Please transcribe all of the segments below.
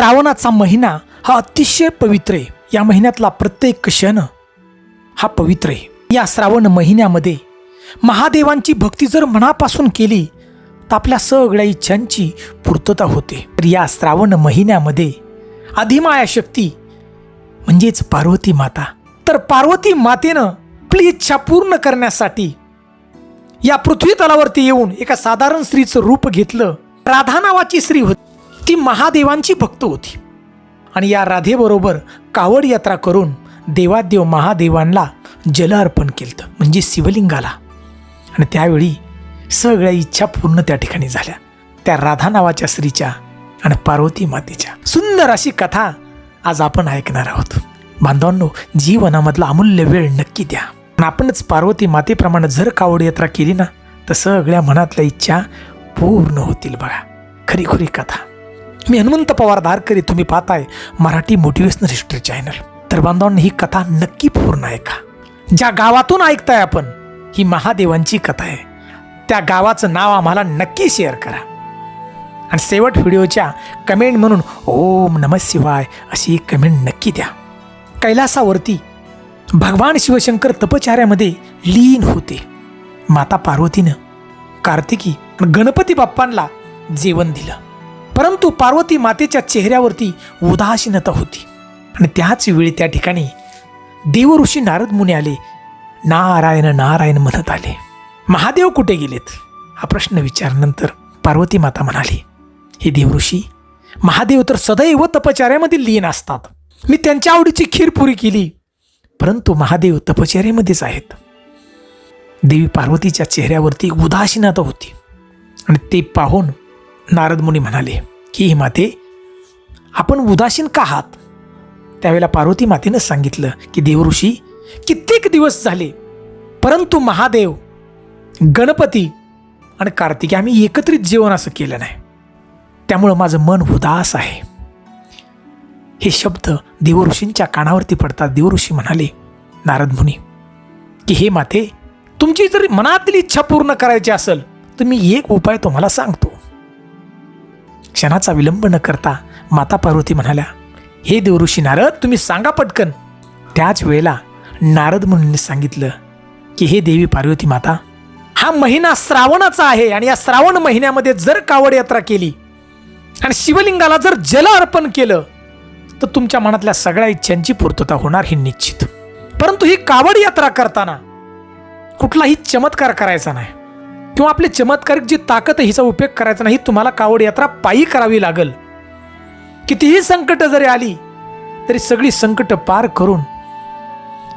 श्रावणाचा महिना हा अतिशय पवित्र आहे. या महिन्यातला प्रत्येक क्षण हा पवित्र आहे. या श्रावण महिन्यामध्ये महादेवांची भक्ती जर मनापासून केली तर आपल्या सगळ्या इच्छांची पूर्तता होते. तर या श्रावण महिन्यामध्ये अधिमाया शक्ती म्हणजेच पार्वती माता. तर पार्वती मातेनं आपली इच्छा पूर्ण करण्यासाठी या पृथ्वी तलावरती येऊन एका साधारण स्त्रीचं रूप घेतलं. राधा नावाची स्त्री होती. ती महादेवांची भक्त होती. आणि या राधेबरोबर कावड यात्रा करून देवादेव महादेवांना जल अर्पण केलं म्हणजे शिवलिंगाला. आणि त्यावेळी सगळ्या इच्छा पूर्ण त्या ठिकाणी झाल्या. त्या राधा नावाच्या स्त्रीच्या आणि पार्वती मातेच्या. सुंदर अशी कथा आज आपण ऐकणार आहोत. बांधवांनो जीवनामधला अमूल्य वेळ नक्की द्या. पण आपणच पार्वती मातेप्रमाणे जर कावड यात्रा केली ना तर सगळ्या मनातल्या इच्छा पूर्ण होतील बघा. खरी खरी कथा. मी हनुमंत पवार दारकरी तुम्ही पाहताय मराठी मोटिवेशनल हिस्ट्री चॅनल तर बांधवांनी ही कथा नक्की पूर्ण ऐका ज्या गावातून ऐकताय आपण ही महादेवांची कथा आहे. त्या गावाचं नाव आम्हाला नक्की शेअर करा. आणि शेवट व्हिडिओच्या कमेंट म्हणून ओम नम शिवाय अशी एक कमेंट नक्की द्या. कैलासावरती भगवान शिवशंकर तपचार्यामध्ये लीन होते. माता पार्वतीनं कार्तिकी आणि गणपती बाप्पांना जेवण दिलं. परंतु पार्वती मातेच्या चेहऱ्यावरती उदासीनता होती. आणि त्याच वेळी त्या ठिकाणी देवऋषी नारद मुनी आले. नारायण नारायण म्हणत आले. महादेव कुठे गेलेत? हा प्रश्न विचारल्यानंतर पार्वती माता म्हणाली हे देवऋषी महादेव तर सदैव तपचार्यामध्ये लीन असतात. मी त्यांच्या आवडीची खीर पुरी केली परंतु महादेव तपचार्यामध्येच आहेत. देवी पार्वतीच्या चेहऱ्यावरती उदासीनता होती. आणि ते पाहून नारद मुनी म्हणाले की हे माते आपण उदासीन का आहात? त्यावेळेला पार्वती मातेनं सांगितलं की देवऋषी कित्येक दिवस झाले परंतु महादेव गणपती आणि कार्तिकी आम्ही एकत्रित जेवण असं केलं नाही. त्यामुळं माझं मन उदास आहे. हे शब्द देवऋषींच्या कानावरती पडतात देवऋषी म्हणाले नारद मुनी की हे माते तुमची जर मनातील इच्छा पूर्ण करायची असेल तर मी एक उपाय तुम्हाला सांगतो. क्षणाचा विलंब न करता माता पार्वती म्हणाल्या हे देवऋषी नारद तुम्ही सांगा पटकन. त्याच वेळेला नारद म्हणून सांगितलं की हे देवी पार्वती माता हा महिना श्रावणाचा आहे आणि या श्रावण महिन्यामध्ये जर कावड यात्रा केली आणि शिवलिंगाला जर जल अर्पण केलं तर तुमच्या मनातल्या सगळ्या इच्छांची पूर्तता होणार ही निश्चित. परंतु ही कावड यात्रा करताना कुठलाही चमत्कार करायचा नाही. किंवा आपली चमत्कारिक जी ताकद हिचा उपयोग करायचा नाही तुम्हाला कावड यात्रा पायी करावी लागल. कितीही संकट जरी आली तरी सगळी संकट पार करून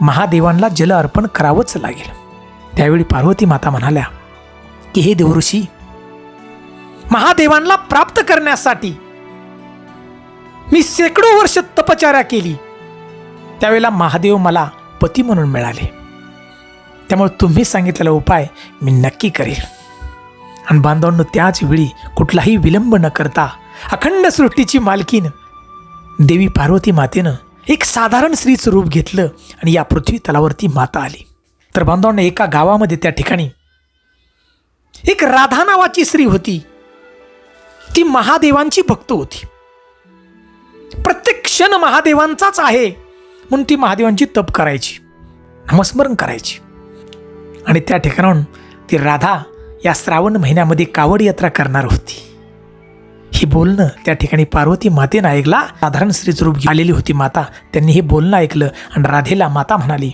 महादेवांना जल अर्पण करावंच लागेल. त्यावेळी पार्वती माता म्हणाल्या की हे देवऋषी महादेवांना प्राप्त करण्यासाठी मी शेकडो वर्ष तपचार्या केली. त्यावेळेला महादेव मला पती म्हणून मिळाले. त्यामुळे तुम्ही सांगितलेला उपाय मी नक्की करेल. आणि बांधवांनो त्याच वेळी कुठलाही विलंब न करता अखंड सृष्टीची मालकीन देवी पार्वती मातेनं एक साधारण स्त्रीचं रूप घेतलं आणि या पृथ्वी तलावरती माता आली. तर बांधवांना एका गावामध्ये त्या ठिकाणी एक राधा नावाची स्त्री होती. ती महादेवांची भक्त होती. प्रत्येक क्षण महादेवांचाच आहे. म्हणून ती महादेवांची तप करायची नामस्मरण करायची. आणि त्या ठिकाणाहून ती राधा या श्रावण महिन्यामध्ये कावड यात्रा करणार होती. हे बोलणं त्या ठिकाणी पार्वती मातेनं ऐकला. साधारण स्त्रीस्वरूप आलेली होती माता. त्यांनी हे बोलणं ऐकलं आणि राधेला माता म्हणाली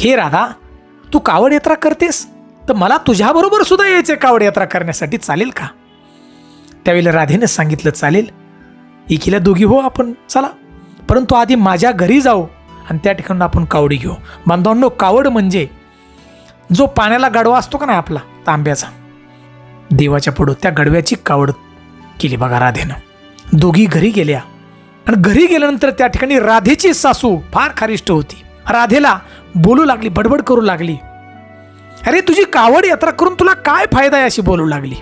हे राधा तू कावड यात्रा करतेस? तर मला तुझ्याबरोबर सुद्धा यायचं कावड यात्रा करण्यासाठी. चालेल का? त्यावेळेला राधेनं सांगितलं चालेल. एकीला दोघी हो आपण. चला. परंतु आधी माझ्या घरी जाऊ आणि त्या ठिकाणी आपण कावडी घेऊ. बांधवांनो कावड म्हणजे जो पाण्याला गडवा असतो का नाही आपला तांब्याचा? देवाच्या पुढं त्या गडव्याची कावड केली बघा राधेनं. दोघी घरी गेल्या. आणि घरी गेल्यानंतर त्या ठिकाणी राधेची सासू फार खारिष्ट होती. राधेला बोलू लागली बडबड करू लागली. अरे तुझी कावड यात्रा करून तुला काय फायदा आहे अशी बोलू लागली?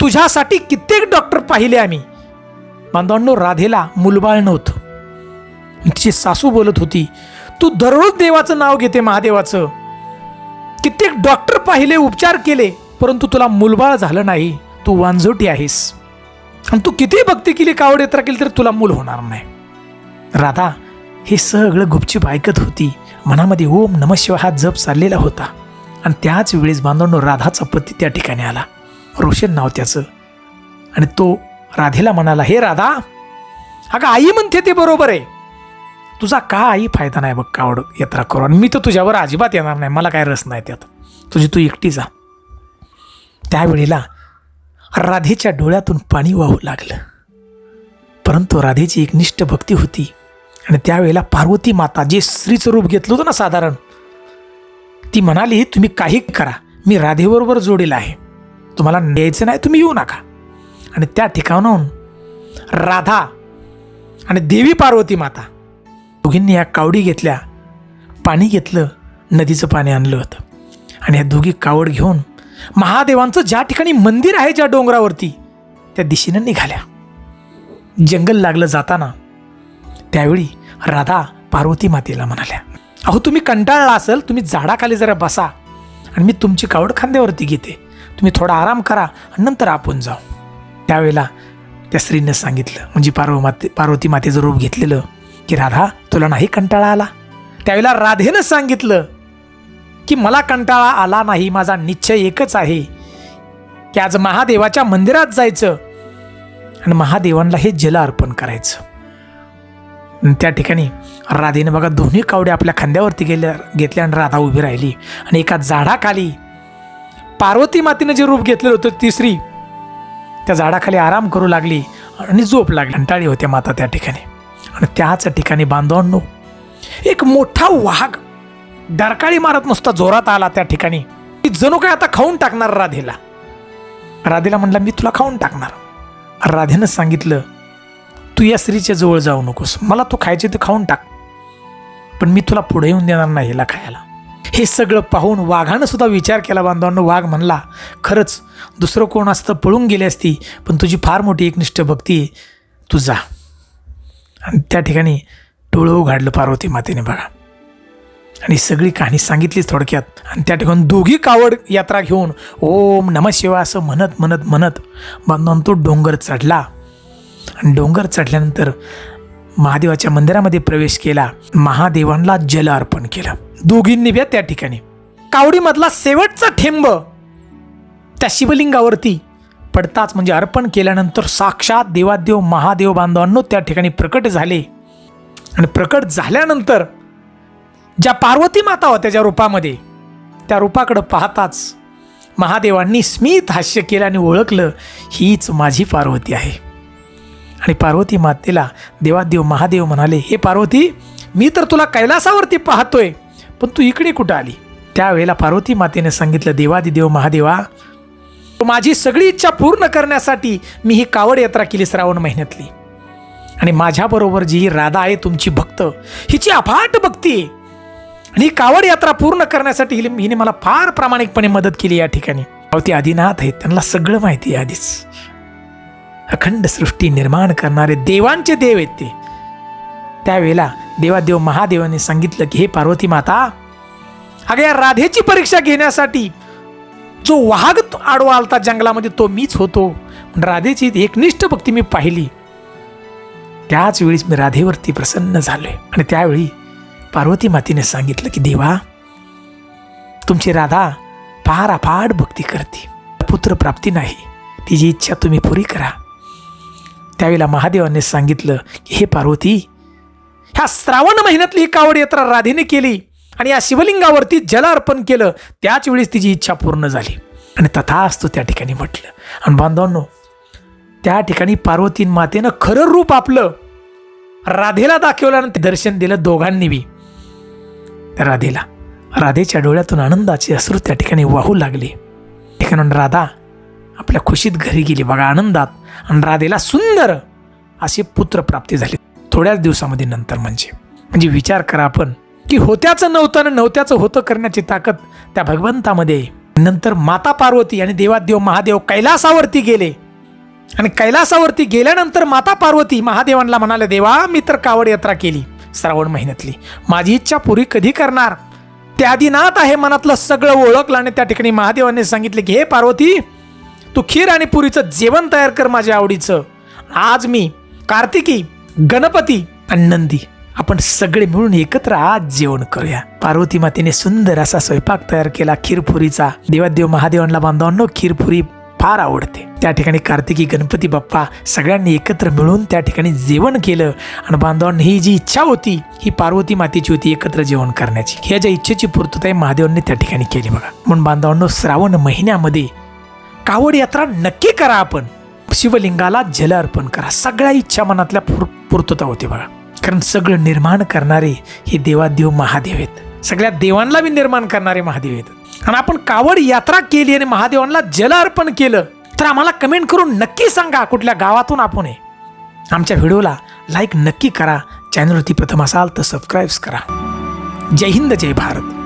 तुझ्यासाठी कित्येक डॉक्टर पाहिले आम्ही. बांधवांनो राधेला मुलबाळ नव्हतं. तिची सासू बोलत होती तू दररोज देवाचं नाव घेते महादेवाचं. कित्येक डॉक्टर पाहिले उपचार केले परंतु तुला मुलबाळ झालं नाही. तू वांझोटी आहेस. आणि तू किती भक्ती केली कावड यात्रा केली तर तुला मूल होणार नाही. राधा हे सगळं गुपचूप ऐकत होती. मनामध्ये ओम नम शिव हा जप चाललेला होता. आणि त्याच वेळेस बांधवणं राधाचा पती त्या ठिकाणी आला. रोशन नाव त्याचं. आणि तो राधेला म्हणाला हे राधा अगं आई म्हणते ते बरोबर आहे. तुझा काही फायदा नाही बघ कावड यात्रा करू. आणि मी तर तुझ्यावर अजिबात येणार नाही. मला काय रस नाही त्यात. तुझी तू एकटी जा. त्यावेळेला राधेच्या डोळ्यातून पाणी वाहू लागलं. परंतु राधेची एक निष्ठ भक्ती होती. आणि त्यावेळेला पार्वती माता जे स्त्रीचं रूप घेतलं होतं ना साधारण ती म्हणाली तुम्ही काही करा. मी राधेबरोबर जोडेल आहे. तुम्हाला न्यायचं नाही तुम्ही येऊ नका. आणि त्या ठिकाणाहून राधा आणि देवी पार्वती माता दोघींनी या कावडी घेतल्या. पाणी घेतलं नदीचं पाणी आणलं होतं. आणि या दोघी कावड घेऊन महादेवांचं ज्या ठिकाणी मंदिर आहे ज्या डोंगरावरती त्या दिशेनं निघाल्या. जंगल लागलं जाताना त्यावेळी राधा पार्वती मातेला म्हणाल्या अहो तुम्ही कंटाळला असेल तुम्ही झाडाखाली जरा बसा. आणि मी तुमची कावड खांद्यावरती घेते. तुम्ही थोडा आराम करा आणि नंतर आपण जाऊ. त्यावेळेला त्या स्त्रीनं सांगितलं म्हणजे पार्व माते पार्वती मातेचं रूप घेतलेलं की राधा तुला नाही कंटाळा आला? त्यावेळेला राधेनं सांगितलं की मला कंटाळा आला नाही माझा निश्चय एकच आहे की आज महादेवाच्या मंदिरात जायचं आणि महादेवांना हे जल अर्पण करायचं. त्या ठिकाणी राधेने बघा दोन्ही कावड्या आपल्या खांद्यावरती गेल्या घेतल्या आणि राधा उभी राहिली. आणि एका झाडाखाली पार्वती मातेनं जे रूप घेतलेलं होतं तिसरी त्या झाडाखाली आराम करू लागली आणि झोप लागली कंटाळी होत्या माता त्या ठिकाणी. आणि त्याच ठिकाणी बांधवांनो एक मोठा वाघ डरकाळी मारत नुसता जोरात आला त्या ठिकाणी. की जणू काय आता खाऊन टाकणार राधेला? राधेला म्हणला मी तुला खाऊन टाकणार. राधेनं सांगितलं तू या स्त्रीच्या जवळ जाऊ नकोस. मला तू खायचे ते खाऊन टाक. पण मी तुला पुढे येऊन देणार नाही हिला खायला. हे सगळं पाहून वाघानं सुद्धा विचार केला बांधवांनो. वाघ म्हणला खरंच दुसरं कोण असतं? पळून गेली असती पण तुझी फार मोठी एकनिष्ठ भक्ती आहे. तू जा. आणि त्या ठिकाणी डोळं घाडलं पार्वती मातेने बघा. आणि सगळी कहाणी सांगितलीच थोडक्यात. आणि त्या ठिकाणी दोघी कावड यात्रा घेऊन ओम नम शिवा असं म्हणत म्हणत म्हणत बांधून तो डोंगर चढला. आणि डोंगर चढल्यानंतर महादेवाच्या मंदिरामध्ये प्रवेश केला. महादेवांना जल अर्पण केलं. दोघींनी बी त्या ठिकाणी. कावडीमधला शेवटचा ठेंब त्या शिवलिंगावरती पडताच म्हणजे अर्पण केल्यानंतर साक्षात देवादेव महादेव बांधवांनो त्या ठिकाणी प्रकट झाले. आणि प्रकट झाल्यानंतर ज्या पार्वती माता होत्या ज्या रूपामध्ये त्या रूपाकडं पाहताच महादेवांनी स्मित हास्य केलं आणि ओळखलं हीच माझी पार्वती आहे. आणि पार्वती मातेला देवादेव महादेव म्हणाले हे पार्वती मी तर तुला कैलासावरती पाहतोय पण तू इकडे कुठं आली? त्यावेळेला पार्वती मातेने सांगितलं देवादिदेव महादेवा माझी सगळी इच्छा पूर्ण करण्यासाठी मी ही कावड यात्रा केली श्रावण महिन्यातली. आणि माझ्याबरोबर जी ही राधा आहे तुमची भक्त हिची अफाट भक्ती आहे. आणि ही कावड यात्रा पूर्ण करण्यासाठी हिने हिने मला फार प्रामाणिकपणे मदत केली या ठिकाणी. अहो ते आदिनाथ आहेत त्यांना सगळं माहिती आहे आधीच. अखंड सृष्टी निर्माण करणारे देवांचे देव आहेत ते. त्यावेळेला देवादेव महादेवाने सांगितलं की हे पार्वती माता अगं या राधेची परीक्षा घेण्यासाठी जो वाघ आडवा आलता जंगलामध्ये तो मीच होतो. राधेची एकनिष्ठ भक्ती मी पाहिली. त्याच वेळीच मी राधेवरती प्रसन्न झालोय. आणि त्यावेळी पार्वती मातेने सांगितलं की देवा तुमची राधा फार अफाट भक्ती करते. पुत्र प्राप्ती नाही. तिची इच्छा तुम्ही पुरी करा. त्यावेळेला महादेवाने सांगितलं की हे पार्वती ह्या श्रावण महिन्यातली ही कावड यात्रा राधेने केली. आणि या शिवलिंगावरती जल अर्पण केलं त्याच वेळेस तिची इच्छा पूर्ण झाली. आणि तथास्तु त्या ठिकाणी म्हटलं आणि बांधवांनो त्या ठिकाणी पार्वती मातेनं खरं रूप आपलं. राधेला दाखवल्यानंतर दर्शन दिलं दोघांनी बी. राधेला राधेच्या डोळ्यातून आनंदाचे अश्रू त्या ठिकाणी वाहू लागले. ठिकाण राधा आपल्या खुशीत घरी गेली. बघा आनंदात. आणि राधेला सुंदर असे पुत्र प्राप्ती झाले. थोड्याच दिवसामध्ये नंतर म्हणजे. म्हणजे विचार करा आपण. की होत्याचं नव्हतं आणि नव्हत्याचं होतं करण्याची ताकद त्या भगवंतामध्ये. नंतर माता पार्वती आणि देवादेव महादेव कैलासावरती गेले. आणि कैलासावरती गेल्यानंतर माता पार्वती महादेवांना म्हणाले देवा मी तर कावड यात्रा केली श्रावण महिन्यातली. माझी इच्छा पुरी कधी करणार? त्या आदिनाथ आहे मनातलं सगळं ओळखलं आणि त्या ठिकाणी महादेवाने सांगितले की हे पार्वती तू खीर आणि पुरीचं जेवण तयार कर माझ्या आवडीचं. आज मी कार्तिकी गणपती आणि नंदी. आपण सगळे मिळून एकत्र आज जेवण करूया. पार्वती मातेने सुंदर असा स्वयंपाक तयार केला खीरपुरीचा. देवादेव महादेवांना बांधवांनो खीरपुरी फार आवडते. त्या ठिकाणी कार्तिकी गणपती बाप्पा सगळ्यांनी एकत्र मिळून त्या ठिकाणी जेवण केलं आणि बांधवांनी ही जी इच्छा होती ही पार्वती मातेची होती एकत्र जेवण करण्याची. ह्या ज्या इच्छेची पूर्तता आहे महादेवांनी त्या ठिकाणी केली बघा. म्हणून बांधवांनो श्रावण महिन्यामध्ये कावड यात्रा नक्की करा आपण. शिवलिंगाला जल अर्पण करा. सगळ्या इच्छा मनातल्या पूर्तता होते बघा. कारण सगळं निर्माण करणारे हे देवादेव महादेव आहेत. सगळ्या देवांना बी निर्माण करणारे महादेव आहेत. आणि आपण कावड यात्रा केली आणि महादेवांना जल अर्पण केलं तर आम्हाला कमेंट करून नक्की सांगा कुठल्या गावातून आपण आहे. आमच्या व्हिडिओला लाईक नक्की करा चॅनलवरती प्रथम असाल तर सबस्क्राईब्स करा. जय हिंद जय भारत.